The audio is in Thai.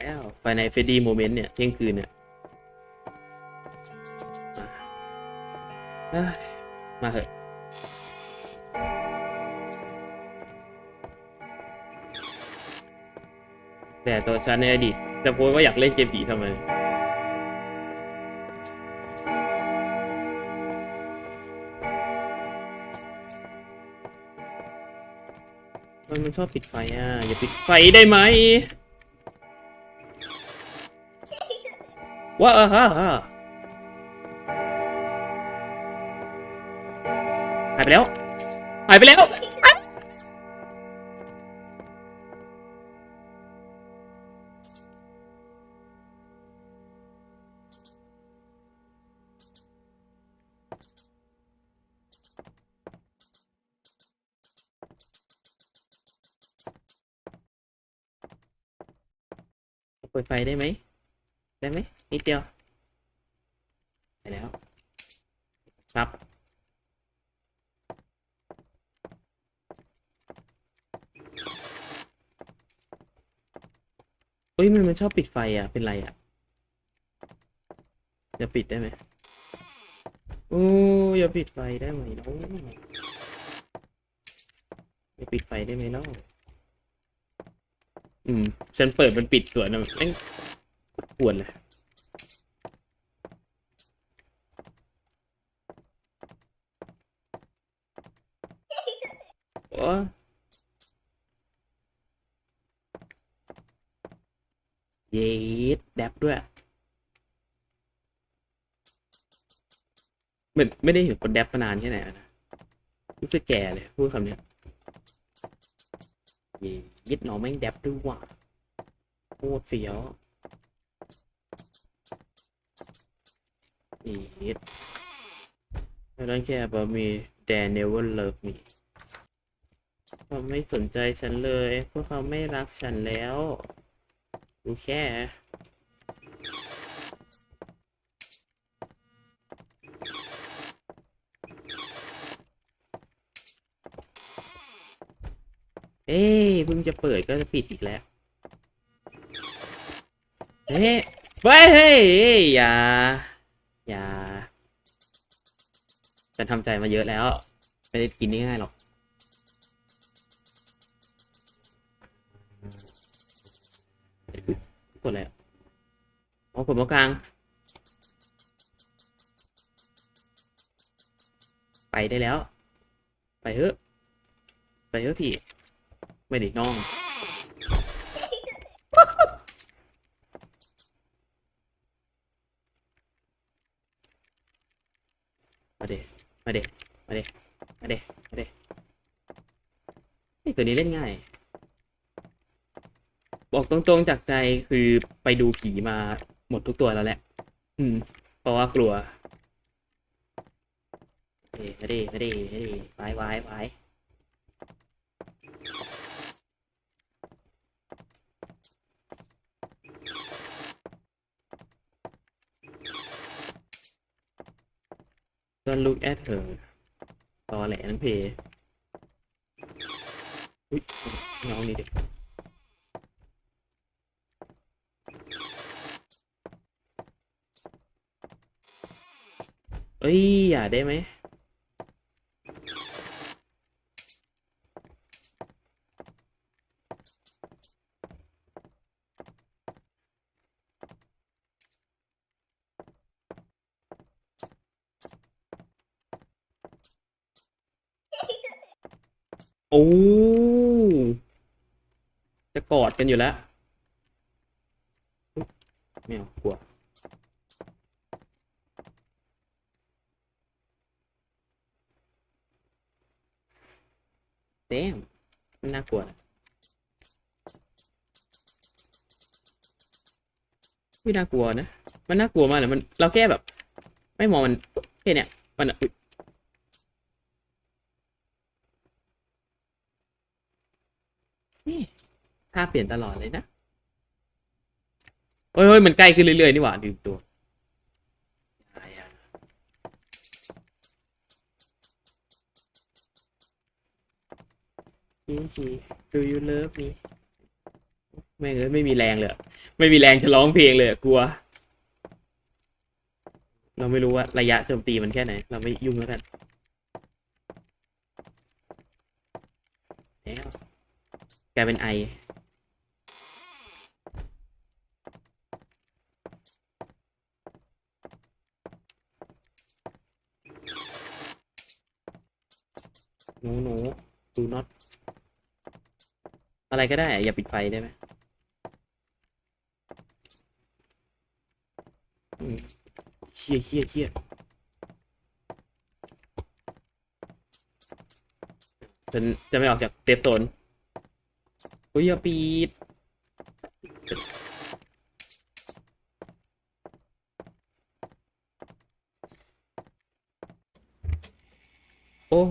แล้วไฟในเฟดดี้โมเมนต์เนี่ยเที่ยงคืนเนี่ยมาเถอะแต่ตัวฉันในอดีตจะโพสต์ว่าอยากเล่นเกมผีทำไมมันชอบปิดไฟอะ อย่าปิดไฟได้ไหม ว้าฮ่าฮ่าหายไปแล้ว หายไปแล้ว เปิดไฟได้ไหม ได้ไหม นิดเดียวไปแล้วครับเฮ้ยมันมันชอบปิดไฟอะ เป็นไรอะอย่าปิดได้ไหมโอ้อย่าปิดไฟได้ไหมน้องอย่าปิดไฟได้ไหมน้องอืม ฉันเปิดมันปิดส่วนะแม่งปวดเลย เย็ดแดบด้วยเหมือนไม่ได้เห็นคนแดบมานานแค่ไหนนะรู้สึกแก่เลยพูดคำนี้ยเย็ดน้องแม่งแดบด้วยว่ะโคตรเสียวเย็ด I don't care about me they never love me เขาไม่สนใจฉันเลย พวกเขาไม่รักฉันแล้วกูแค่เอ้ยเพิ่งจะเปิดก็จะปิดอีกแล้วเฮ้ยเฮ้ยเฮ้ยเฮ้ยอย่า อย่าฉันทำใจมาเยอะแล้ว ไม่ได้กินง่ายๆหรอก กดอะไรอ๋อกดมากลาง ไปได้แล้ว ไปเถอะ ไปเถอะพี่ ไม่ได้น้อง มาเดมาเดมาเดมาเดมาเดไอ้ตัวนี้เล่นง่าย บอกตรงๆจากใจคือไปดูผีมาหมดทุกตัวแล้วแหละ อืม เพราะว่ากลัวเอ้ยมาเดมาเดมาเดไปไปไปตอน look at her ตอแหลนั่นเพย์อุ้ยเงานี่เด็ก เอ้ย อย่าได้ไหมโอ้ จะกอดกันอยู่แล้วอุ๊ยไม่เอากลัว เต็มมันน่ากลัวนะไม่น่ากลัวนะ มันน่ากลัวมากเลยมันเราแค่แบบ ไม่มองมันแค่เนี้ยมันอะอุ๊ยนี่ท่าเปลี่ยนตลอดเลยนะเฮ้ยเฮ้ยมันใกล้ขึ้นเรื่อยๆนี่หว่าลืมตัวอะไรอะ ชีชี do you love me แม่งเอ้ยไม่มีแรงเลย ไม่มีแรงจะร้องเพลงเลยกลัว เราไม่รู้ว่าระยะโจมตีมันแค่ไหน เราไม่ยุ่งแล้วกันแล้วกลายเป็นไอหนูหนูดูน็ อะไรก็ได้ อย่าปิดไฟได้ไหมเชี่ยเชี่ยเชี่ยจะจะไม่ออกจากเซฟโซนอุ้ยอย่าปิดโอ้